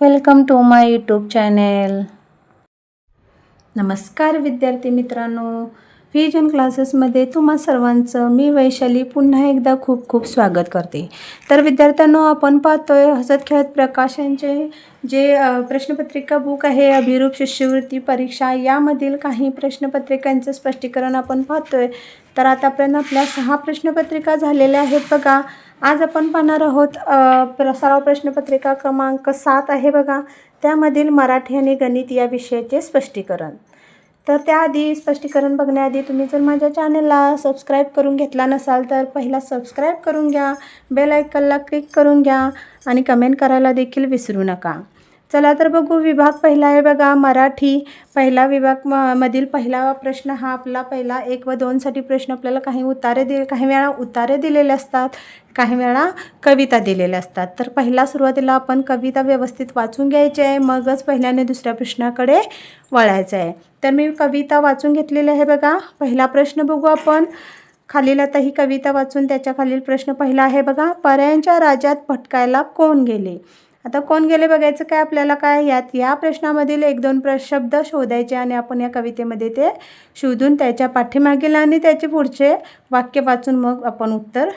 Welcome to my YouTube channel. नमस्कार विद्यार्थी मित्रांनो. व्हिजन क्लासेसमध्ये तुम्हा सर्वांचं मी वैशाली पुन्हा एकदा खूप खूप स्वागत करते. तर विद्यार्थ्यांनो आपण पाहतोय हसत खेळत प्रकाशांचे जे प्रश्नपत्रिका बुक आहे अभिरूप शिष्यवृत्ती परीक्षा यामधील काही प्रश्नपत्रिकांचं स्पष्टीकरण आपण पाहतोय. तर आतापर्यंत आपल्या सहा प्रश्नपत्रिका झालेल्या आहेत. बघा आज आपण पाहणार आहोत अ, प्र सराव प्रश्नपत्रिका क्रमांक सात आहे बघा. त्यामधील मराठी आणि गणित या विषयाचे स्पष्टीकरण. तर त्याआधी स्पष्टीकरण बघण्याआधी तुम्ही जर माझ्या चॅनलला सबस्क्राईब करून घेतला नसाल तर पहिला सबस्क्राईब करून घ्या बेल आयकनला क्लिक करून घ्या आणि कमेंट करायला देखील विसरू नका. चला तर बघू विभाग पहिला आहे बघा मराठी पहिला विभाग म मधील पहिला प्रश्न हा आपला पहिला एक व दोनसाठी प्रश्न आपल्याला काही उतारे दि काही वेळा उतारे दिलेले असतात काही वेळा कविता दिलेल्या असतात. तर पहिला सुरुवातीला आपण कविता व्यवस्थित वाचून घ्यायची आहे मगच पहिल्याने दुसऱ्या प्रश्नाकडे वळायचं आहे. तर मी कविता वाचून घेतलेली आहे बघा पहिला प्रश्न बघू आपण. खालील आता ही कविता वाचून त्याच्या खालील प्रश्न पहिला आहे बघा पर्यांच्या राज्यात भटकायला कोण गेले? आता कोण गेले बघायचं? काय आपल्याला काय यात? या प्रश्नामधील एक दोन प्र शब्द शोधायचे आणि आपण या कवितेमध्ये ते शोधून त्याच्या पाठीमागील आणि त्याचे पुढचे वाक्य वाचून मग आपण उत्तर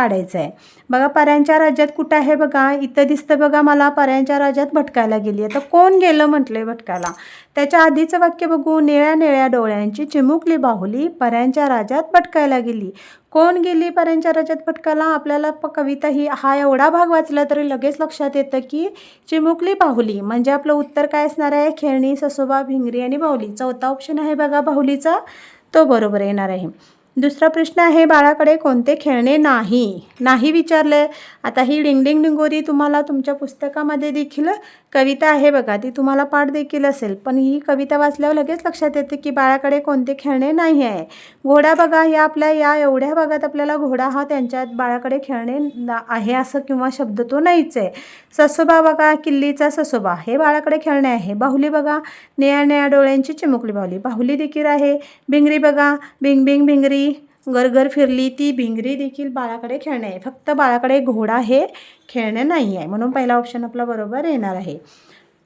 काढायचं आहे बघा पर्यांच्या राज्यात कुठं आहे बघा? इथं दिसतं बघा मला पर्यांच्या राज्यात भटकायला गेली आहे तर कोण गेलं म्हटलंय भटकायला? त्याच्या आधीचं वाक्य बघू. निळ्या निळ्या डोळ्यांची चिमुकली बाहुली पर्यांच्या राज्यात भटकायला गेली. कोण गेली पर्यांच्या राज्यात भटकायला? आपल्याला प कविता ही हा एवढा भाग वाचला तरी लगेच लक्षात येतं की चिमुकली बाहुली म्हणजे आपलं उत्तर काय असणार आहे? खेळणी ससोबा भिंगरी आणि बाहुली. चौथा ऑप्शन आहे बघा बाहुलीचा. तो बरोबर येणार आहे. दुसरा प्रश्न आहे बाळाकडे कोणते खेळणे नाही? नाही विचारले आता ही डिंगडिंग डिंगोरी तुम्हाला तुमच्या पुस्तकामध्ये देखील कविता आहे बघा ती तुम्हाला पाठ देखील असेल. पण ही कविता वाचल्यावर लगेच लक्षात येते की बाळाकडे कोणते खेळणे नाही आहे. घोडा बघा या आपल्या या एवढ्या भागात आपल्याला घोडा हा त्यांच्या बाळाकडे खेळणे आहे असं किंवा शब्द तो नाहीच आहे. ससोबा बघा किल्लीचा ससोबा हे बाळाकडे खेळणे आहे. बाहुली बघा निळ्या निळ्या डोळ्यांची चिमुकली बाहुली. बाहुली देखील आहे. भिंगरी बघा बिंग बिंग भिंगरी. गरगर फिरली ती भिंगरी देखील बाळाकडे खेळणे आहे. फक्त बाळाकडे घोडा हे खेळणे नाही आहे. म्हणून पहिला ऑप्शन आपला बरोबर येणार आहे.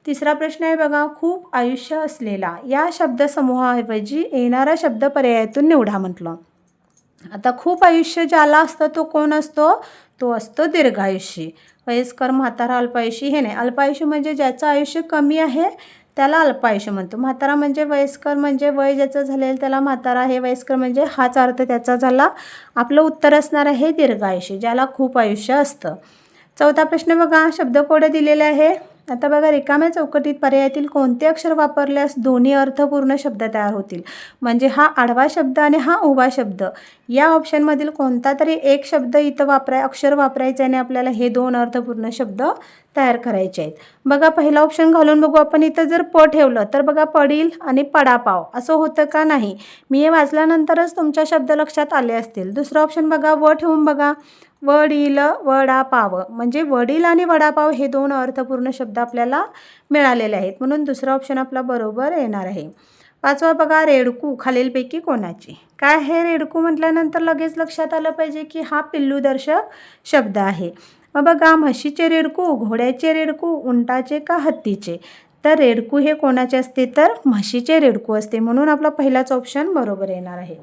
तिसरा प्रश्न आहे बघा खूप आयुष्य असलेला या शब्दसमूहाऐवजी येणारा शब्द पर्यायातून निवडा म्हटलं. आता खूप आयुष्य ज्याला असतं तो कोण असतो? तो असतो दीर्घायुष्य वयस्कर म्हातारा अल्पायुषी हे नाही. अल्पायुष्य म्हणजे ज्याचं आयुष्य कमी आहे त्याला अल्पायुष्य म्हणतो. म्हातारा म्हणजे वयस्कर म्हणजे वय ज्याचं झालेलं त्याला म्हातारा हे वयस्कर म्हणजे हाच अर्थ त्याचा झाला. आपलं उत्तर असणार आहे दीर्घायुष्य ज्याला खूप आयुष्य असतं. चौथा प्रश्न बघा शब्दकोडे दिलेले आहे. आता बघा रिकाम्या चौकटीत पर्यायातील कोणते अक्षर वापरल्यास दोन्ही अर्थपूर्ण शब्द तयार होतील? म्हणजे हा आडवा शब्द आणि हा उभा शब्द. या ऑप्शनमधील कोणता तरी एक शब्द इथं वापराय अक्षर वापरायचं आहे आणि आपल्याला हे दोन अर्थपूर्ण शब्द तयार करायचे आहेत. बघा पहिला ऑप्शन घालून बघू आपण. इथं जर प ठेवलं तर बघा पडील आणि पडापाव. असं होतं का नाही? मी हे वाचल्यानंतरच तुमच्या शब्द लक्षात आले असतील. दुसरं ऑप्शन बघा व ठेवून बघा. वडील वडापाव. म्हणजे वडील आणि वडापाव हे दोन अर्थपूर्ण शब्द आपल्याला मिळालेले आहेत. म्हणून दुसरा ऑप्शन आपला बरोबर येणार आहे. पाचवा बघा रेडकू. खालीलपैकी कोणाची? काय हे रेडकू म्हटल्यानंतर लगेच लक्षात आलं पाहिजे की हा पिल्लूदर्शक शब्द आहे. मग बघा म्हशीचे रेडकू घोड्याचे रेडकू उंटाचे का हत्तीचे? तर रेडकू हे कोणाचे असते? तर म्हशीचे रेडकू असते. म्हणून आपला पहिलाच ऑप्शन बरोबर येणार आहे.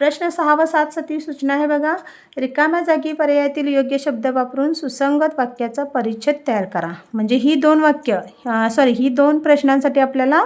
प्रश्न सहा व सात सती सूचना आहे बघा. रिकाम्या जागी पर्यायातील योग्य शब्द वापरून सुसंगत वाक्याचा परिच्छेद तयार करा. म्हणजे ही दोन वाक्य सॉरी ही दोन प्रश्नांसाठी आपल्याला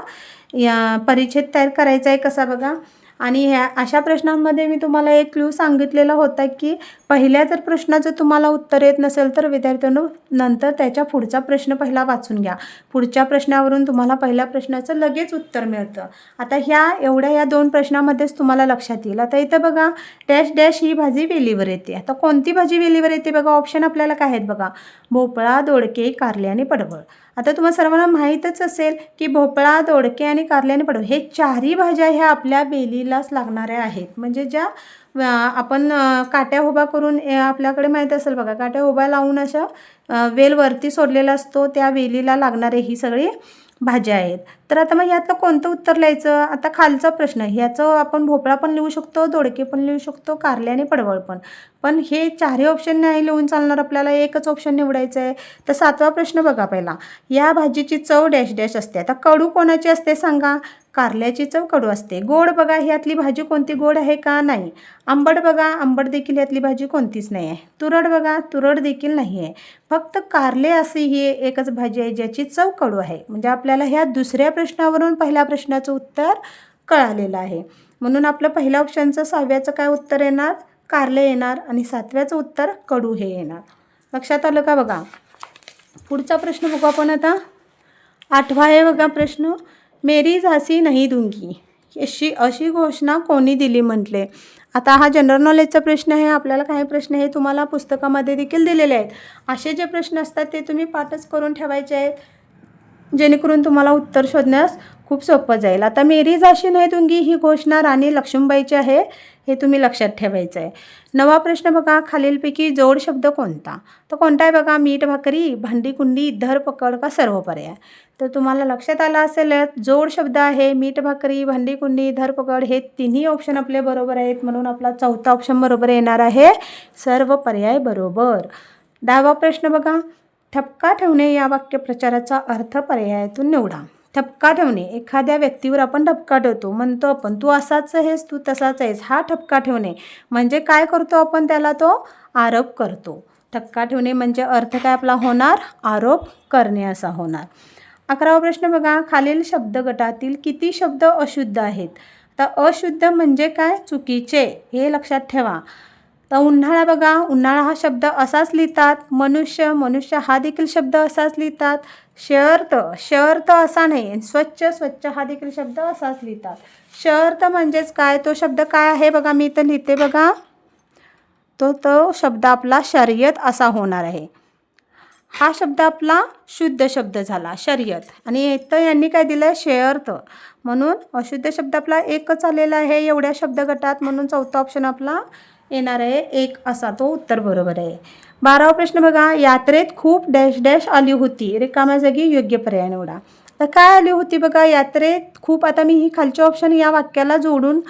या परिच्छेद तयार करायचा आहे कसा बघा. आणि ह्या अशा प्रश्नांमध्ये मी तुम्हाला एक क्ल्यू सांगितलेला होता की पहिल्या जर प्रश्नाचं तुम्हाला उत्तर येत नसेल तर विद्यार्थ्यांनो नंतर त्याच्या पुढचा प्रश्न पहिला वाचून घ्या. पुढच्या प्रश्नावरून तुम्हाला पहिल्या प्रश्नाचं लगेच उत्तर मिळतं. आता ह्या एवढ्या या दोन प्रश्नामध्येच तुम्हाला लक्षात येईल. आता इथं बघा डॅश डॅश ही भाजी वेलीवर येते. आता कोणती भाजी वेलीवर येते बघा? ऑप्शन आपल्याला काय आहेत बघा? भोपळा दोडके कारले आणि पडवळ. आता तुम्हाला सर्वांना माहीतच असेल की भोपळा दोडके आणि कारले आणि पडवळ हे चारही भाज्या ह्या आपल्या वेलीलाच लागणाऱ्या आहेत. म्हणजे ज्या आपण काट्या उभा करून आपल्याकडे माहीत असेल बघा काट्या उभ्या लावून अशा वेलवरती सोडलेला असतो त्या वेलीला लागणारे ही सगळी भाज्या आहेत. तर आता मग यातलं कोणतं उत्तर लिहायचं? आता खालचा प्रश्न ह्याचं आपण भोपळा पण लिहू शकतो दोडके पण लिहू शकतो कारले आणि पडवळ पण. पण हे चारही ऑप्शन नाही लिहून चालणार आपल्याला एकच ऑप्शन निवडायचं आहे. तर सातवा प्रश्न बघा पहिला. या भाजीची चव डॅश डॅश असते. आता कडू कोणाची असते सांगा? कारल्याची चव कडू असते. गोड बघा ह्यातली भाजी कोणती गोड आहे का नाही? आंबट बघा आंबट देखील यातली भाजी कोणतीच नाही आहे. तुरड बघा तुरड देखील नाही आहे. फक्त कारले असे ही एकच भाजी आहे ज्याची चव कडू आहे. म्हणजे आपल्याला ह्या दुसऱ्या प्रश्नावरून पहिल्या प्रश्नाचं उत्तर कळालेलं आहे. म्हणून आपलं पहिल्या ऑप्शनचं सहाव्याचं काय उत्तर येणार? कारले येणार आणि सातव्याचं उत्तर कडू हे येणार. लक्षात आलं का बघा? पुढचा प्रश्न बघू आपण आता. आठवा आहे बघा प्रश्न. मेरी झासी नाही दुंगी. अशी अशी घोषणा कोणी दिली म्हटले? आता हा जनरल नॉलेजचा प्रश्न आहे आपल्याला काही प्रश्न हे तुम्हाला पुस्तकामध्ये देखील दिलेले आहेत. असे जे प्रश्न असतात ते तुम्ही पाठच करून ठेवायचे आहेत जेणेकरून तुम्हाला उत्तर शोधण्यास खूप सोपं जाईल. आता मेरी झाशी नाही दुंगी ही घोषणा राणी लक्ष्मीबाईची आहे. हे तुम्ही लक्षात ठेवायचं आहे. नवा प्रश्न बघा खालीलपैकी जोड शब्द कोणता? तर कोणता आहे बघा मीठ भाकरी भांडी कुंडी धर पकड का सर्व पर्याय? तर तुम्हाला लक्षात आलं असेल जोड शब्द आहे मीठ भाकरी भांडी कुंडी धर पकड हे तिन्ही ऑप्शन आपले बरोबर आहेत म्हणून आपला चौथा ऑप्शन बरोबर येणार आहे. सर्व पर्याय बरोबर. दहावा प्रश्न बघा ठपका ठेवणे या वाक्यप्रचाराचा अर्थ पर्यायातून निवडा. ठपका ठेवणे. एखाद्या व्यक्तीवर आपण ठपका ठेवतो. म्हणतो आपण तू असाच आहेस तू तसाच आहेस. हा ठपका ठेवणे. म्हणजे काय करतो आपण त्याला? तो आरोप करतो. ठपका ठेवणे म्हणजे अर्थ काय आपला होणार? आरोप करणे असा होणार. अकरावा प्रश्न बघा. खालील शब्द गटातील किती शब्द अशुद्ध आहेत? तर अशुद्ध म्हणजे काय? चुकीचे. हे लक्षात ठेवा. तर उन्हाळा बघा उन्हाळा हा शब्द असाच लिहितात. मनुष्य मनुष्य हा देखील शब्द असाच लिहितात. शर्त शर्त असा नाही स्वच्छ स्वच्छ हा देखील शब्द असाच लिहितात. शर्त म्हणजेच काय? तो शब्द काय आहे बघा मी इथं लिहिते बघा. तो तो शब्द आपला शर्यत असा होणार आहे. हा शब्द आपला शुद्ध शब्द झाला शर्यत. आणि इथं यांनी काय दिलं आहे शेअर्थ म्हणून अशुद्ध शब्द आपला एकच आलेला आहे एवढ्या शब्द गटात म्हणून चौथा ऑप्शन आपला येणार आहे एक असा तो उत्तर बरोबर आहे. बारावा प्रश्न बघा यात्रेत खूप डॅश डॅश आली होती. रिकाम्या जागी योग्य पर्याय निवडा. तर काय आली होती बघा यात्रेत खूप आता मी ही खालचे ऑप्शन या वाक्याला जोडून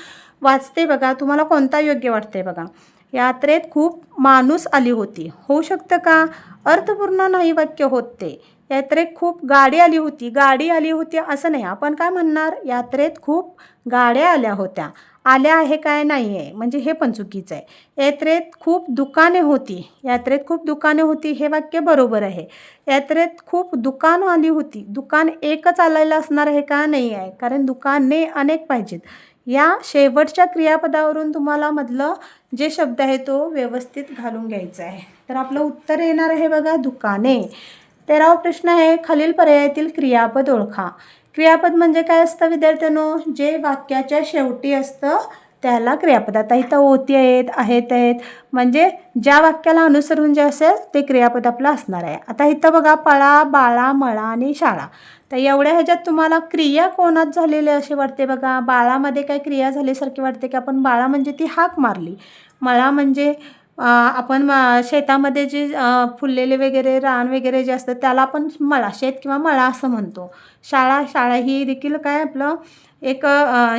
वाचते बघा तुम्हाला कोणता योग्य वाटते बघा. यात्रेत खूप माणूस आली होती. होऊ शकतं का? अर्थपूर्ण नाही वाक्य होत ते. यात्रेत खूप गाडी आली होती. गाडी आली होती असं नाही. आपण काय म्हणणार? यात्रेत खूप गाड्या आल्या होत्या. आल्या आहे काय नाही आहे म्हणजे हे पण चुकीचं आहे. यात्रेत खूप दुकाने होती. यात्रेत खूप दुकाने होती हे वाक्य बरोबर आहे. यात्रेत खूप दुकानं आली होती. दुकान एकच आलेलं असणार आहे का? नाही आहे कारण दुकाने अनेक पाहिजेत. या शेवटच्या क्रियापदावरून तुम्हाला मधलं जे शब्द आहे तो व्यवस्थित घालून घ्यायचा आहे. तर आपलं उत्तर येणार आहे बघा दुकाने. तेरावा प्रश्न आहे खालील पर्यायातील क्रियापद ओळखा. क्रियापद म्हणजे काय असतं विद्यार्थ्यांनो? जे वाक्याच्या शेवटी असतं त्याला क्रियापद आता इथं ओती आहेत आहेत आहेत. म्हणजे ज्या वाक्याला अनुसरून जे असेल ते क्रियापद आपलं असणार आहे. आता इथं बघा पळा बाळा मळा आणि शाळा. तर एवढ्या ह्याच्यात तुम्हाला क्रिया कोणात झालेले असे वाटते बघा? बाळामध्ये काय क्रिया झाल्यासारखी वाटते की आपण बाळा म्हणजे ती हाक मारली. मळा म्हणजे आपण शेतामध्ये जे फुललेले वगैरे रान वगैरे जे असतं त्याला आपण मळा शेत किंवा मळा असं म्हणतो. शाळा शाळा ही देखील काय आपलं एक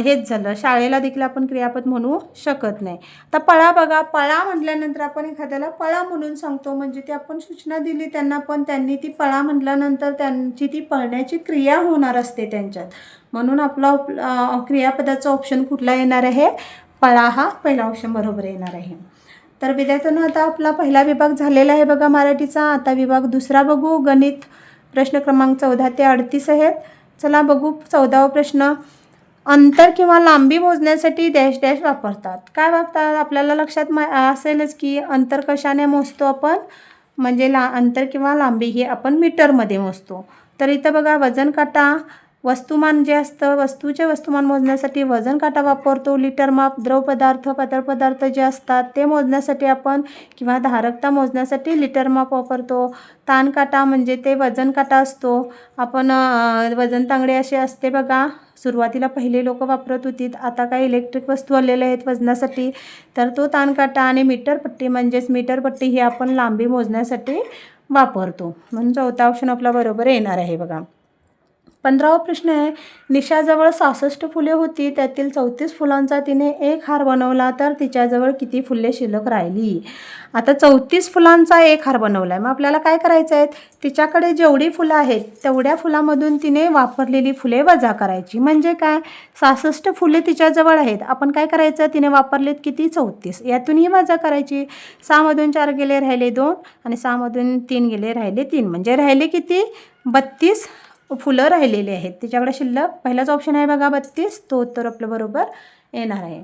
हेच झालं. शाळेला देखील आपण क्रियापद म्हणू शकत नाही. तर पळा बघा पळा म्हटल्यानंतर आपण एखाद्याला पळा म्हणून सांगतो. म्हणजे ती आपण सूचना दिली त्यांना पण त्यांनी ती पळा म्हटल्यानंतर त्यांची ती पळण्याची क्रिया होणार असते त्यांच्यात. म्हणून आपला क्रियापदाचा ऑप्शन कुठला येणार आहे? पळा हा पहिला ऑप्शन बरोबर येणार आहे. तर विद्यार्थ्यांनो आता आपला पहिला विभाग झालेला आहे बघा मराठीचा. आता विभाग दुसरा बघू. गणित प्रश्न क्रमांक चौदा ते अडतीस आहेत. चला बघू चौदावा प्रश्न. अंतर किंवा लांबी मोजण्यासाठी डॅश डॅश वापरतात. काय वापरतात? आपल्याला लक्षात मा असेलच की अंतर कशाने मोजतो आपण? म्हणजे ला अंतर किंवा लांबी ही आपण मीटरमध्ये मोजतो. तर इथं बघा वजन काटा. वस्तुमान जे असतं वस्तूचे वस्तुमान मोजण्यासाठी वजन काटा वापरतो लिटर माप द्रव पदार्थ पातळ पदार्थ जे असतात ते मोजण्यासाठी आपण किंवा धारकता मोजण्यासाठी लिटर माप वापरतो. ताणकाटा म्हणजे ते वजन काटा असतो. आपण वजन तांगडे असे असते बघा. सुरुवातीला पहिले लोक वापरत होती. आता काही इलेक्ट्रिक वस्तू आलेल्या आहेत वजनासाठी. तर तो ताणकाटा आणि मीटर पट्टी म्हणजेच मीटर पट्टी ही आपण लांबी मोजण्यासाठी वापरतो. म्हणून चौथा ऑप्शन आपला बरोबर येणार आहे बघा. पंधरावा प्रश्न आहे. निशाजवळ सहासष्ट फुले होती त्यातील चौतीस फुलांचा तिने एक हार बनवला तर तिच्याजवळ किती फुले शिल्लक राहिली? आता चौतीस फुलांचा एक हार बनवला आहे मग आपल्याला काय करायचं आहे? तिच्याकडे जेवढी फुलं आहेत तेवढ्या फुलामधून तिने वापरलेली फुले वजा करायची. म्हणजे काय? सहासष्ट फुले तिच्याजवळ आहेत. आपण काय करायचं? तिने वापरलेत किती? चौतीस. यातूनही वजा करायची. सहामधून चार गेले राहिले दोन. आणि सहामधून तीन गेले राहिले तीन. म्हणजे राहिले किती? बत्तीस. फुलं राहिलेली आहेत. त्याच्याकडे शिल्लक पहिलाच ऑप्शन आहे बघा बत्तीस तो उत्तर आपलं बरोबर येणार आहे.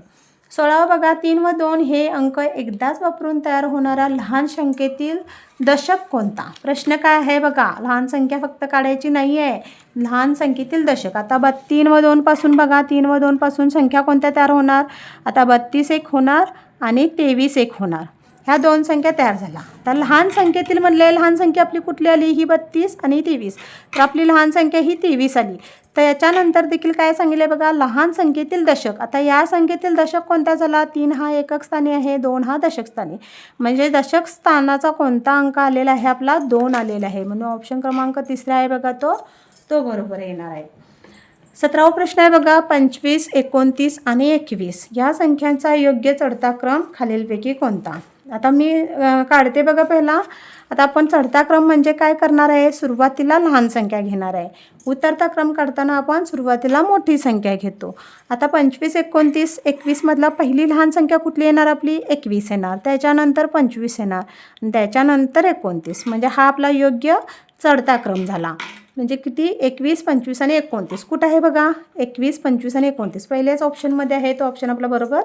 सोळावा बघा तीन व दोन हे अंक एकदाच वापरून तयार होणारा लहान संख्येतील दशक कोणता? प्रश्न काय आहे बघा लहान संख्या फक्त काढायची नाही आहे लहान संख्येतील दशक. आता ब तीन व दोनपासून बघा तीन व दोनपासून संख्या कोणत्या तयार होणार? आता बत्तीस एक होणार आणि तेवीस एक होणार. ह्या दोन संख्या तयार झाल्या. तर लहान संख्येतील म्हणले लहान संख्या आपली कुठली आली? ही बत्तीस आणि तेवीस. तर आपली लहान संख्या ही तेवीस आली. तर याच्यानंतर देखील काय सांगितलं बघा? लहान संख्येतील दशक. आता या संख्येतील दशक कोणता झाला? तीन हा एकक स्थानी आहे दोन हा दशक स्थानी. म्हणजे दशक स्थानाचा कोणता अंक आलेला आहे? आपला दोन आलेला आहे. म्हणून ऑप्शन क्रमांक तिसरा आहे बघा तो. तो बरोबर येणार आहे. सतरावा प्रश्न आहे बघा. पंचवीस एकोणतीस आणि एकवीस. या संख्यांचा योग्य चढता क्रम खालीलपैकी कोणता? आता मी काढते बघा पहिला. आता आपण चढता क्रम म्हणजे काय करणार आहे? सुरुवातीला लहान संख्या घेणार आहे. उतरता क्रम काढताना आपण सुरुवातीला मोठी संख्या घेतो. आता पंचवीस एकोणतीस एकवीसमधला पहिली लहान संख्या कुठली येणार आपली? एकवीस येणार. त्याच्यानंतर पंचवीस येणार. आणि त्याच्यानंतर एकोणतीस. म्हणजे हा आपला योग्य चढता क्रम झाला. म्हणजे किती? एकवीस पंचवीस आणि एकोणतीस. कुठं आहे बघा? एकवीस पंचवीस आणि एकोणतीस. पहिल्याच ऑप्शनमध्ये आहे. तो ऑप्शन आपला बरोबर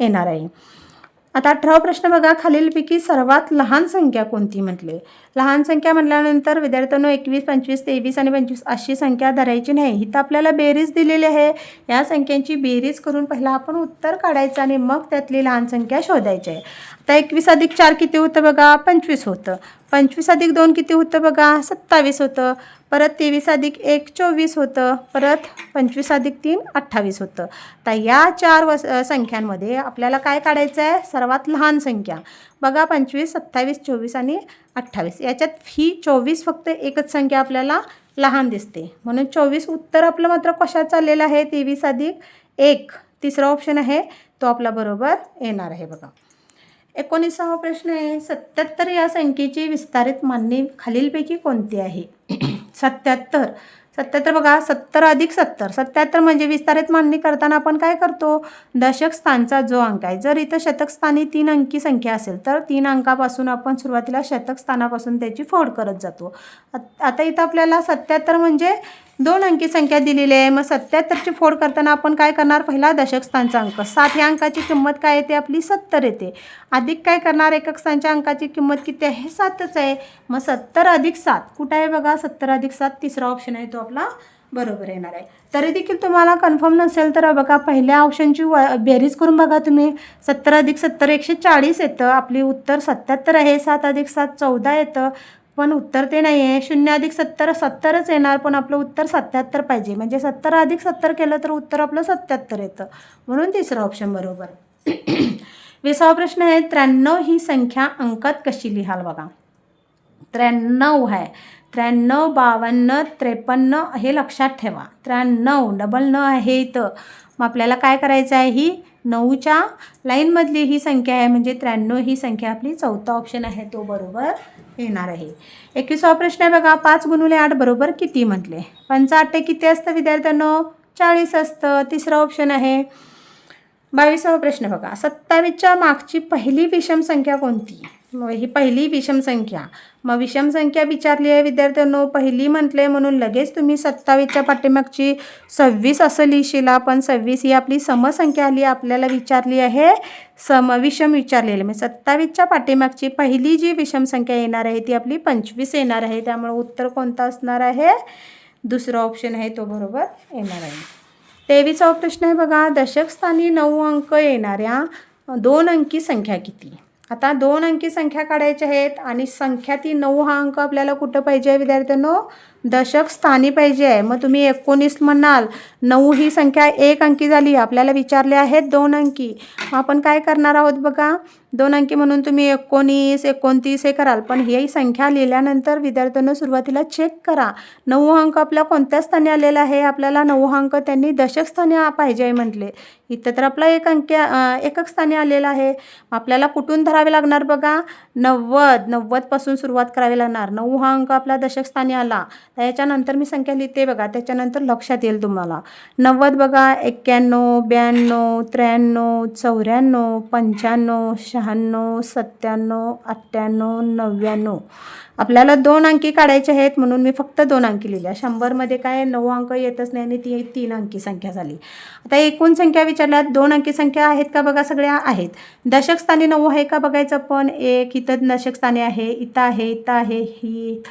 येणार आहे. आता अठरावा प्रश्न बघा. खालीलपैकी सर्वात लहान संख्या कोणती म्हटले? लहान संख्या म्हटल्यानंतर विद्यार्थ्यांनो एकवीस पंचवीस तेवीस आणि पंचवीस अशी संख्या धरायची नाही. इथं आपल्याला बेरीज दिलेली आहे. या संख्यांची बेरीज करून पहिला आपण उत्तर काढायचं आणि मग त्यातली लहान संख्या शोधायची आहे. आता एकवीस अधिक चार किती होतं बघा? पंचवीस होतं. पंचवीस अधिक दोन किती होतं बघा? सत्तावीस होतं. परत तेवीस अधिक एक चोवीस होतं. परत पंचवीस अधिक तीन अठ्ठावीस होतं. तर या चार वस संख्यांमध्ये आपल्याला काय काढायचं आहे सर्वात लहान संख्या. बघा पंचवीस सत्तावीस चोवीस आणि अठ्ठावीस. याच्यात ही चोवीस फक्त एकच संख्या आपल्याला लहान दिसते. म्हणून चोवीस उत्तर आपलं मात्र कशात चाललेलं आहे? तेवीस अधिक एक. तिसरा ऑप्शन आहे तो आपला बरोबर येणार आहे बघा. एकोणीसावा प्रश्न आहे सत्याहत्तर या संख्येची विस्तारित मांडणी खालीलपैकी कोणती आहे? सत्याहत्तर सत्याहत्तर बघा सत्तर अधिक सत्तर. सत्याहत्तर म्हणजे विस्तारित मांडणी करताना आपण काय करतो? दशक स्थानचा जो अंक आहे जर इथं शतकस्थानी तीन अंकी संख्या असेल तर तीन अंकापासून आपण सुरुवातीला शतकस्थानापासून त्याची फोड करत जातो. आता इथं आपल्याला सत्याहत्तर म्हणजे दोन अंकी संख्या दिलेली आहे. मग सत्याहत्तरची फोड करताना आपण काय करणार? पहिला दशक स्थानचा अंक. सात या अंकाची किंमत काय येते? आपली सत्तर येते. अधिक काय करणार? एकक स्थानच्या अंकाची किंमत किती आहे? सातच आहे. मग सत्तर अधिक सात. कुठं आहे बघा? सत्तर अधिक सात तिसरा ऑप्शन आहे. तो आपला बरोबर येणार आहे. तरी देखील तुम्हाला कन्फर्म नसेल तर बघा पहिल्या ऑप्शनची व बेरीज करून बघा तुम्ही. सत्तर अधिक सत्तर एकशे चाळीस येतं. आपली उत्तर सत्याहत्तर आहे. सात अधिक सात चौदा येतं. पण उत्तर ते नाही आहे शून्य अधिक सत्तर सत्तरच येणार पण आपलं उत्तर सत्याहत्तर पाहिजे. म्हणजे सत्तर अधिक सत्तर केलं तर उत्तर आपलं सत्याहत्तर येतं. म्हणून तिसरं ऑप्शन बरोबर. विसावा प्रश्न आहे त्र्याण्णव ही संख्या अंकात कशी लिहाल बघा. त्र्याण्णव आहे. त्र्याण्णव बावन्न त्रेपन्न हे लक्षात ठेवा. त्र्याण्णव डबल न आहे इथं. मग आपल्याला काय करायचं आहे ही? नऊच्या लाईनमधली ही संख्या आहे म्हणजे त्र्याण्णव ही संख्या आपली चौथा ऑप्शन आहे तो बरोबर येणार आहे. एकवीसवा प्रश्न आहे बघा पाच गुणुले आठ बरोबर किती म्हटले? पंचाअट्टे किती असतं विद्यार्थ्यांनो? चाळीस असतं. तिसरा ऑप्शन आहे. बावीसावा प्रश्न बघा सत्तावीसच्या मागची पहिली विषम संख्या कोणती? ही पहिली विषम संख्या. मग विषम संख्या विचारली आहे विद्यार्थ्यांनो पहिली म्हटलं आहे म्हणून लगेच तुम्ही सत्तावीसच्या पाठीमागची सव्वीस असं लिहिशिला पण सव्वीस ही आपली समसंख्या आली आपल्याला विचारली आहे सम विषम विचारलेली. म्हणजे सत्तावीसच्या पाठीमागची पहिली जी विषम संख्या येणार आहे ती आपली पंचवीस येणार आहे. त्यामुळे उत्तर कोणतं असणार आहे? दुसरं ऑप्शन आहे तो बरोबर येणार आहे. तेवीसावा प्रश्न आहे बघा दशकस्थानी नऊ अंक येणाऱ्या दोन अंकी संख्या किती? आता दोन अंकी संख्या काढायच्या आहेत आणि संख्या ती नऊ हा अंक आपल्याला कुठं पाहिजे आहे विद्यार्थ्यांनो? दशक स्थानी पाहिजे आहे. मग तुम्ही एकोणीस म्हणाल नऊ ही संख्या एक अंकी झाली. आपल्याला विचारले आहेत दोन अंकी. मग आपण काय करणार आहोत बघा? दोन अंकी म्हणून तुम्ही एकोणीस एकोणतीस हे कराल. पण ही संख्या लिहिल्यानंतर विद्यार्थ्यांना सुरुवातीला चेक करा. नऊ अंक आपल्या कोणत्या स्थानी आलेला आहे? आपल्याला नऊ अंक त्यांनी दशक स्थानी पाहिजे आहे म्हटले. इथं तर आपला एक अंकी एकक स्थानी आलेला आहे. आपल्याला कुठून धरावे लागणार बघा? नव्वद. नव्वदपासून सुरुवात करावी लागणार. नऊ हा अंक आपला दशक स्थानी आला. तर याच्यानंतर मी संख्या लिहिते बघा. त्याच्यानंतर लक्षात येईल तुम्हाला. नव्वद बघा एक्क्याण्णव ब्याण्णव त्र्याण्णव चौऱ्याण्णव पंच्याण्णव शहाण्णव सत्त्याण्णव अठ्ठ्याण्णव नव्याण्णव. आपल्याला दोन अंकी काढायचे आहेत म्हणून मी फक्त दोन अंकी लिहिल्या शंभरमध्ये काय नऊ अंक येतच नाही आणि ती तीन अंकी संख्या झाली. आता एकूण संख्या विचारल्यात. दोन अंकी संख्या आहेत का बघा? सगळ्या आहेत. दशकस्थानी नऊ आहे का बघायचं पण? एक इथं दशकस्थानी आहे इथं आहे इथं आहे ही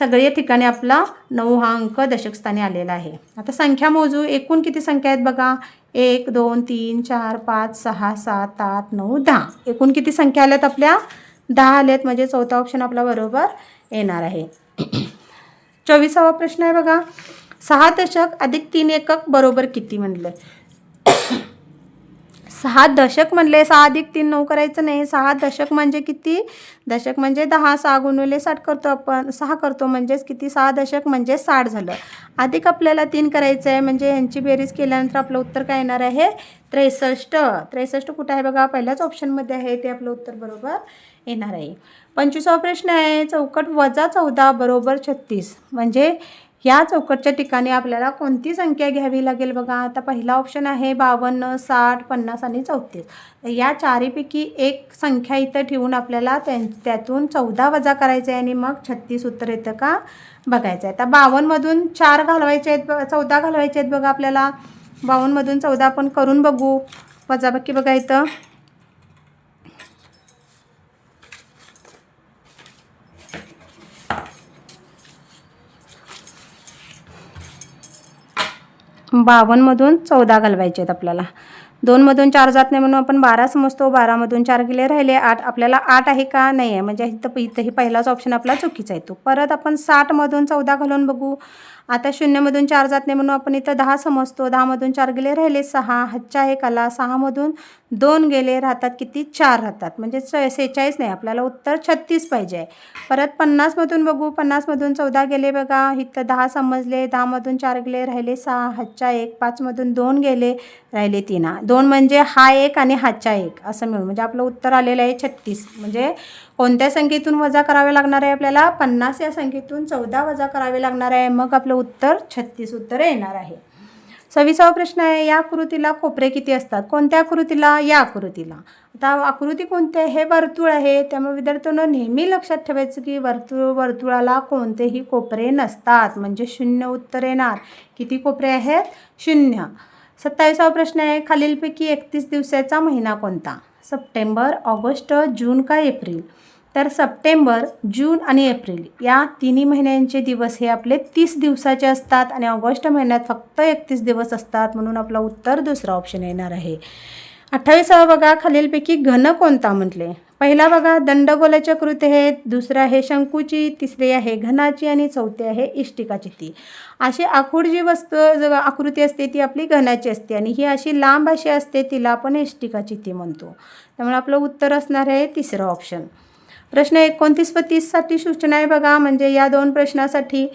इथं, सगळे ठिकाणी आपला नऊ हा अंक दशकस्थानी आलेला आहे. आता संख्या मोजू एकूण किती संख्या आहेत बघा? एक दोन तीन चार पाच सहा सात आठ नऊ दहा. एकूण किती संख्या आल्यात आपल्या? दहा आल्यात म्हणजे चौथा ऑप्शन आपला बरोबर येणार आहे. चोवीसावा प्रश्न आहे बघा. सहा दशक अधिक तीन एकक बरोबर किती म्हणलं? सहा दशक म्हणले सहा अधिक तीन नऊ करायचं नाही. सहा दशक म्हणजे किती? दशक म्हणजे दहा सहा गुणवले साठ करतो आपण. सहा करतो म्हणजेच किती? सहा दशक म्हणजे साठ झालं. अधिक आपल्याला तीन करायचं आहे म्हणजे यांची बेरीज केल्यानंतर आपलं उत्तर काय येणार आहे? त्रेसष्ट. त्रेसष्ट कुठं आहे बघा? पहिल्याच ऑप्शनमध्ये आहे ते आपलं उत्तर बरोबर येणार आहे. पंचवीसावा प्रश्न आहे चौकट वजा चौदा बरोबर छत्तीस. म्हणजे या चौकटच्या ठिकाणी आपल्याला कोणती संख्या घ्यावी लागेल बघा. आता पहिला ऑप्शन आहे बावन्न साठ पन्नास आणि चौतीस. या चारीपैकी एक संख्या इथं ठेवून आपल्याला त्यां त्यातून चौदा वजा करायचं आहे आणि मग छत्तीस उत्तर येतं का बघायचं आहे आता बावन्नमधून चार घालवायचे आहेत ब चौदा घालवायचे आहेत बघा आपल्याला. बावन्नमधून चौदा आपण करून बघू. वजाबाकी बघा इथं. बावन्नमधून चौदा घालवायचे आहेत आपल्याला. दोनमधून चार जात नाही म्हणून आपण बारा समजतो. बारामधून चार गेले राहिले आठ. आपल्याला आठ आहे का? नाही आहे म्हणजे इथं इथंही पहिलाच ऑप्शन आपला चुकीचा येतो परत आपण साठमधून चौदा घालून बघू. आता शून्यमधून चार जात नाही म्हणून आपण इथं दहा समजतो. दहामधून चार गेले राहिले सहा. हच्चा एक आला. सहामधून दोन गेले राहतात किती? चार राहतात. म्हणजे च सेहेचाळीस नाही. आपल्याला उत्तर छत्तीस पाहिजे. आहे परत पन्नासमधून बघू. पन्नासमधून चौदा गेले बघा. इथं दहा समजले. दहामधून चार गेले राहिले सहा. हच्चा एक. पाचमधून दोन गेले राहिले तीन. दोन म्हणजे हा एक आणि हाच्या एक. असं मिळून. म्हणजे आपलं उत्तर आलेलं आहे छत्तीस. म्हणजे कोणत्या संख्येतून वजा करावे लागणार आहे आपल्याला? पन्नास या संख्येतून चौदा वजा करावे लागणार आहे. मग आपलं उत्तर छत्तीस उत्तर येणार आहे. सव्वीसावा प्रश्न आहे या आकृतीला कोपरे किती असतात? कोणत्या आकृतीला? या आकृतीला. आता आकृती कोणती आहे? हे वर्तुळ आहे. त्यामुळे विद्यार्थ्यांना नेहमी लक्षात ठेवायचं की वर्तुळ वर्तुळाला कोणतेही कोपरे नसतात. म्हणजे शून्य उत्तर येणार. किती कोपरे आहेत? शून्य. सत्तावीसावा प्रश्न आहे खालीलपैकी एकतीस दिवसाचा महिना कोणता? सप्टेंबर ऑगस्ट जून का एप्रिल? तर सप्टेंबर जून आणि एप्रिल या तिन्ही महिन्यांचे दिवस हे आपले तीस दिवसाचे असतात आणि ऑगस्ट महिन्यात फक्त एकतीस दिवस असतात म्हणून आपलं उत्तर दुसरा ऑप्शन येणार आहे. अठ्ठावीसावा बघा खालीलपैकी घन कोणता म्हटले? पहिला बघा दंडगोलाच्या कृती आहे दुसरं आहे शंकूची तिसरी आहे घनाची आणि चौथी आहे इष्टिकाची ती. अशी आखूड जी वस्तू ज आकृती असते ती आपली घनाची असते आणि ही अशी लांब अशी असते तिला आपण इष्टिकाची ती म्हणतो. त्यामुळे आपलं उत्तर असणार आहे तिसरं ऑप्शन प्रश्न एकोणतीस व तीससाठी सूचना आहे बघा. म्हणजे या दोन प्रश्नासाठी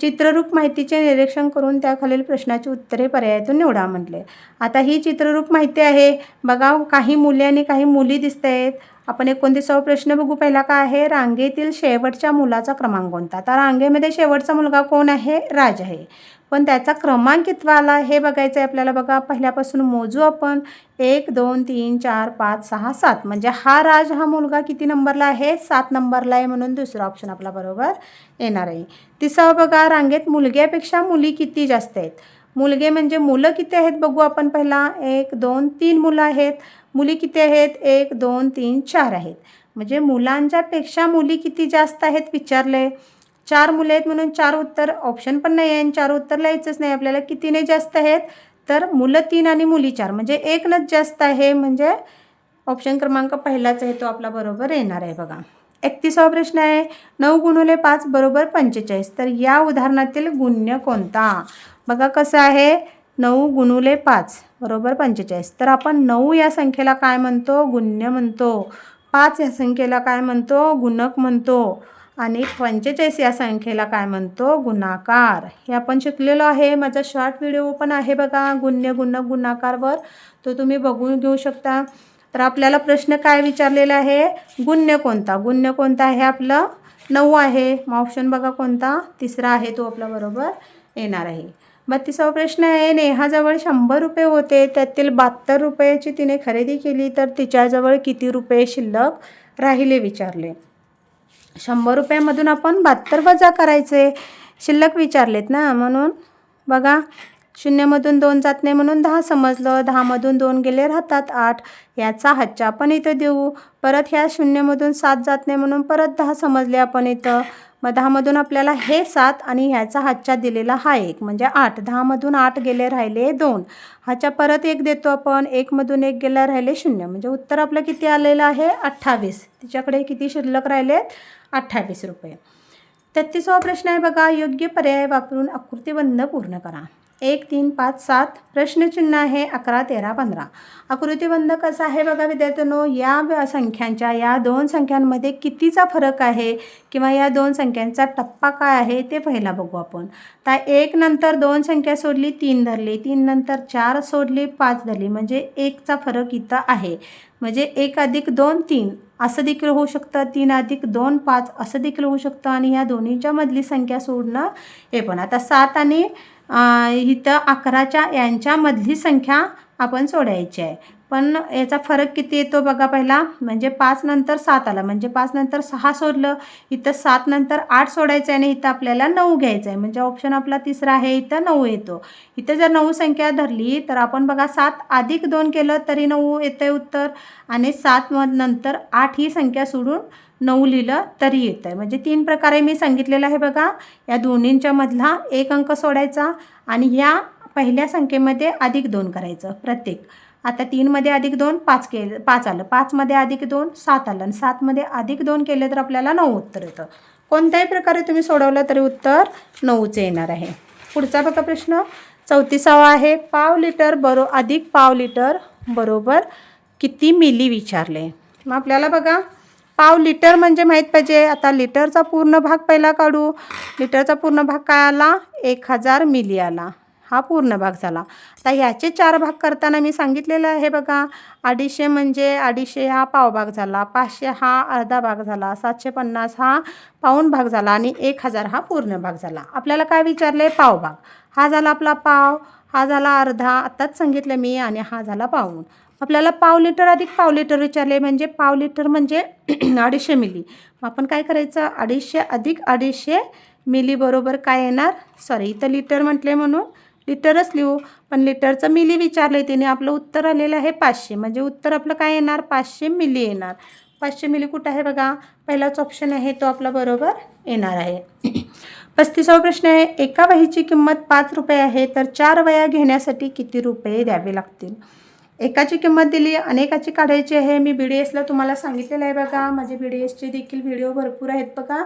चित्ररूप माहितीचे निरीक्षण करून त्याखालील प्रश्नाची उत्तरे पर्यायातून निवडा म्हटले. आता ही चित्ररूप माहिती आहे. बघा काही मुले आणि काही मुली दिसत आहेत आपण एकोणतीसावा प्रश्न बघू. पहिला काय आहे? रांगेतील शेवटच्या मुलाचा क्रमांक कोणता? तर रांगेमध्ये शेवटचा मुलगा कोण आहे? राज आहे. पण त्याचा क्रमांक कितवा आला हे बघायचं आहे आपल्याला बघा. पहिल्यापासून मोजू आपण. एक दोन तीन चार पाच सहा सात. म्हणजे हा राज हा मुलगा किती नंबरला आहे? सात नंबरला आहे म्हणून दुसरा ऑप्शन आपला बरोबर येणार आहे. तिसरा बघा रांगेत मुलग्यापेक्षा मुली किती जास्त आहेत? मुलगे म्हणजे मुलं किती आहेत बघू आपण पहिला. एक दोन तीन मुलं आहेत. मुली किती आहेत? एक दोन तीन चार आहेत. म्हणजे मुलांच्यापेक्षा मुली किती जास्त आहेत विचारले चार मुले आहेत म्हणून चार उत्तर ऑप्शन पण नाही आहे आणि चार उत्तर लिहायचंच नाही. आपल्याला कितीने जास्त आहेत? तर मुलं तीन आणि मुली चार. म्हणजे एकनंच जास्त आहे. म्हणजे ऑप्शन क्रमांक पहिलाच आहे. तो आपला बरोबर येणार आहे बघा. एकतीसावा प्रश्न आहे. नऊ गुणुले पाच बरोबर पंचेचाळीस. तर या उदाहरणातील गुण्य कोणता? बघा कसं आहे. नऊ गुणुले पाच बरोबर पंचेचाळीस. तर आपण नऊ या संख्येला काय म्हणतो? गुण्य म्हणतो. पाच या संख्येला काय म्हणतो? गुणक म्हणतो. आणि पंचेचाळीस या संख्येला काय म्हणतो? गुणाकार. हे आपण शिकलेलो आहे. माझा शॉर्ट व्हिडिओ पण आहे बघा. गुण्य गुण गुणाकारवर तो तुम्ही बघून घेऊ शकता. तर आपल्याला प्रश्न काय विचारलेला आहे? गुण्य कोणता? गुण्य कोणता आहे? आपलं नऊ आहे. मग ऑप्शन बघा कोणता? तिसरा आहे. तो आपला बरोबर येणार आहे. बत्तीसावा प्रश्न आहे. नेहाजवळ शंभर रुपये होते. त्यातील बहात्तर रुपयाची तिने खरेदी केली. तर तिच्याजवळ किती रुपये शिल्लक राहिले? विचारले. शंभर रुपयामधून आपण बहात्तर वजा करायचे. शिल्लक विचारलेत ना म्हणून. बघा शून्यमधून दोन जात नाही म्हणून दहा समजलं. दहामधून दोन गेले राहतात आठ. याचा हातच्या आपण इथं देऊ. परत ह्या शून्यमधून सात जात नाही म्हणून परत दहा समजले आपण इथं. मग दहामधून आपल्याला हे सात आणि ह्याचा हातच्या दिलेला हा एक म्हणजे आठ. दहामधून आठ गेले राहिले दोन. ह्याच्या परत एक देतो आपण. एकमधून एक गेला राहिले शून्य. म्हणजे उत्तर आपलं किती आलेलं आहे? अठ्ठावीस. तिच्याकडे किती शिल्लक राहिले? अठ्ठावीस रुपये. तेहतीसावा प्रश्न आहे बघा योग्य पर्याय वापरून आकृतीबंध पूर्ण करा. एक तीन पाच सात प्रश्नचिन्ह आहे अकरा तेरा पंधरा. आकृतीबंध कसा आहे बघा विद्यार्थ्यांनो या संख्यांच्या या दोन संख्यांमध्ये कितीचा फरक आहे किंवा या दोन संख्यांचा टप्पा काय आहे ते पहिला बघू आपण. तर एक नंतर दोन संख्या सोडली तीन धरली तीन नंतर चार सोडली पाच धरली म्हणजे एकचा फरक इथं आहे. म्हणजे एक अधिक दोन तीन असं देखील होऊ शकतं. तीन अधिक दोन पाच असं देखील होऊ शकतं. आणि ह्या दोन्हीच्या मधली संख्या सोडणं हे पण. आता सात आणि इथं अकराच्या यांच्यामधली संख्या आपण सोडायची आहे. पण याचा फरक किती येतो बघा पहिला? म्हणजे पाच नंतर सात आला. म्हणजे पाच नंतर सहा सोडलं इथं सात नंतर आठ सोडायचं आहे आणि इथं आपल्याला नऊ घ्यायचं आहे. म्हणजे ऑप्शन आपला तिसरा आहे इथं नऊ येतो. इथं जर नऊ संख्या धरली तर आपण बघा सात अधिक दोन केलं तरी नऊ येतं आहे उत्तर. आणि सात म नंतर आठ ही संख्या सोडून नऊ लिहिलं तरी येतं आहे म्हणजे तीन प्रकारे मी सांगितलेलं आहे बघा. या दोन्हींच्या मधला एक अंक सोडायचा आणि ह्या पहिल्या संख्येमध्ये अधिक दोन करायचं प्रत्येक. आता तीनमध्ये अधिक दोन पाच केलं पाच आलं. पाचमध्ये अधिक दोन सात आलं. आणि सातमध्ये अधिक दोन केले तर आपल्याला नऊ उत्तर येतं. कोणत्याही प्रकारे तुम्ही सोडवलं तरी उत्तर नऊचे येणार आहे. पुढचा बघा प्रश्न. चौतीसावा आहे. पाव लिटर बरो अधिक पाव लिटर बरोबर किती मिली विचारले? मग आपल्याला बघा. पाव लिटर म्हणजे माहीत पाहिजे. आता लिटरचा पूर्ण भाग पहिला काढू. लिटरचा पूर्ण भाग काय आला? एक हजार मिली आला. हा पूर्ण भाग झाला. आता ह्याचे चार भाग करताना मी सांगितलेलं आहे बघा. अडीचशे म्हणजे अडीचशे हा पाव भाग झाला. पाचशे हा अर्धा भाग झाला. सातशे पन्नास हा पाऊण भाग झाला आणि एक हजार हा पूर्ण भाग झाला. आपल्याला काय विचारले पाव भाग. हा झाला आपला पाव हा झाला अर्धा आत्ताच सांगितलं मी आणि हा झाला पाऊण. आपल्याला पाव लिटर अधिक पाव लिटर विचारले म्हणजे पाव लिटर म्हणजे अडीचशे मिली. मग आपण काय करायचं? अडीचशे अधिक अडीचशे मिली बरोबर काय येणार? सॉरी इथं लिटर म्हटले म्हणून. लिटरच लिहू. पण लिटरचं मिली विचारलं आहे तिने आपलं उत्तर आलेलं आहे पाचशे. म्हणजे उत्तर आपलं काय येणार? पाचशे मिली येणार. पाचशे मिली कुठं आहे बघा? पहिलाच ऑप्शन आहे तो आपला बरोबर येणार आहे. पस्तीसावा प्रश्न आहे एका वहीची किंमत पाच रुपये आहे तर चार वया घेण्यासाठी किती रुपये द्यावे लागतील? एकाची किंमत दिली अनेकाची काढायची आहे. मी बी डी एसला तुम्हाला सांगितलेलं आहे बघा. माझे बी डी एसचे देखील व्हिडिओ भरपूर आहेत बघा.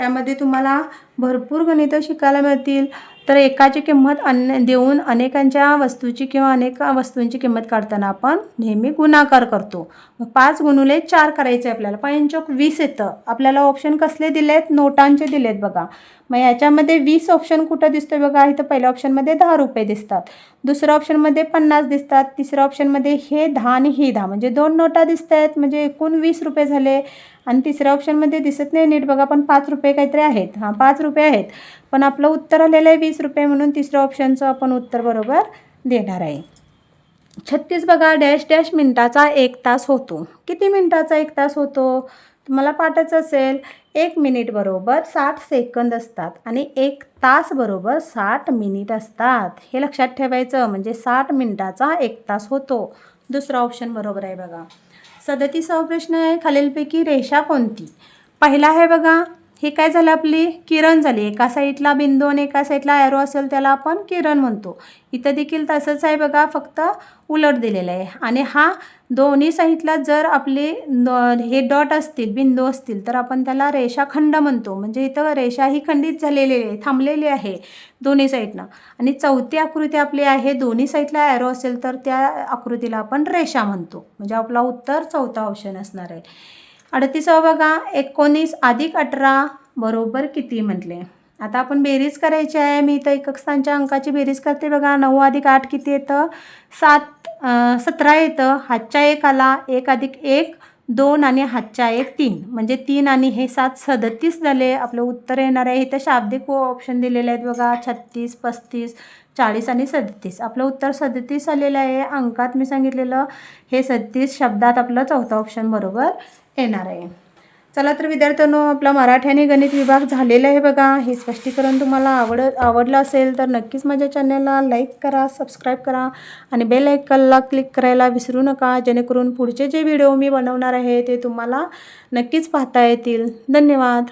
त्यामध्ये तुम्हाला भरपूर गणितं शिकायला मिळतील. तर एकाची किंमत अन्य देऊन अनेकांच्या वस्तूची किंवा अनेक वस्तूंची किंमत काढताना आपण नेहमी गुणाकार करतो. मग पाच गुणुले चार करायचे आपल्याला. पंचोक वीस येतं. आपल्याला ऑप्शन कसले दिले आहेत नोटांचे दिले आहेत बघा. मग याच्यामध्ये वीस ऑप्शन कुठं दिसतो बघा? इथं पहिल्या ऑप्शनमध्ये दहा रुपये दिसतात. दुसऱ्या ऑप्शनमध्ये पन्नास दिसतात. तिसऱ्या ऑप्शनमध्ये हे दहा आणि हे दहा. म्हणजे दोन नोटा दिसत आहेत म्हणजे एकूण वीस रुपये झाले. आणि तिसऱ्या ऑप्शनमध्ये दिसत नाही नीट बघा पण पाच रुपये काहीतरी आहेत. हां पाच रुपये आहेत. पण आपलं उत्तर आलेलं आहे वीस रुपये म्हणून तिसऱ्या ऑप्शनचं आपण उत्तर बरोबर देणार आहे. छत्तीस बघा डॅश डॅश मिनटाचा एक तास होतो. किती मिनटाचा एक तास होतो? तुम्हाला पाठच असेल. एक मिनिट बरोबर साठ सेकंद असतात आणि एक तास बरोबर साठ मिनिट असतात. हे लक्षात ठेवायचं म्हणजे साठ मिनिटाचा एक तास होतो. दुसरा ऑप्शन बरोबर आहे बघा. सदतीसावा प्रश्न आहे. खालीलपैकी रेषा कोणती? पहिला आहे बघा. हे काय झालं आपली? किरण झाली. एका साईडला बिंदू आणि एका साईडला ॲरो असेल त्याला आपण किरण म्हणतो. इथं देखील तसंच आहे बघा फक्त उलट दिलेलं आहे. आणि हा दोन्ही साईडला जर आपले हे डॉट असतील बिंदू असतील तर आपण त्याला रेषाखंड म्हणतो. म्हणजे इथं रेषा ही खंडित झालेली आहे थांबलेली आहे दोन्ही साईडनं. आणि चौथी आकृती आपली आहे दोन्ही साईडला ॲरो असेल तर त्या आकृतीला आपण रेषा म्हणतो. म्हणजे आपला उत्तर चौथा ऑप्शन असणार आहे. अडतीसावं बघा एकोणीस अधिक अठरा बरोबर किती म्हटले? आता आपण बेरीज करायची आहे. मी इथं एकक स्थानच्या अंकाची बेरीज करते बघा. नऊ अधिक आठ किती येतं? सात सतरा येतं. हातच्या एकाला एक अधिक एक दोन आणि हातच्या एक तीन. म्हणजे तीन आणि हे सात सदतीस झाले. आपलं उत्तर येणार आहे. इथं शाब्दिक ऑप्शन दिलेले आहेत बघा. छत्तीस पस्तीस चाळीस आणि सदतीस. आपलं उत्तर सदतीस आलेलं आहे. अंकात मी सांगितलेलं हे सदतीस शब्दात आपलं चौथा ऑप्शन बरोबर येणार आहे. चला तर विद्यार्थ्यांनो आपला मराठी आणि गणित विभाग झालेला आहे बघा. हे स्पष्टीकरण तुम्हाला आवड आवडलं असेल तर नक्कीच माझ्या चॅनलला लाईक करा सबस्क्राईब करा आणि बेल आयकनला क्लिक करायला विसरू नका जेणेकरून पुढचे जे व्हिडिओ मी बनवणार आहे ते तुम्हाला नक्कीच पाहता येतील. धन्यवाद.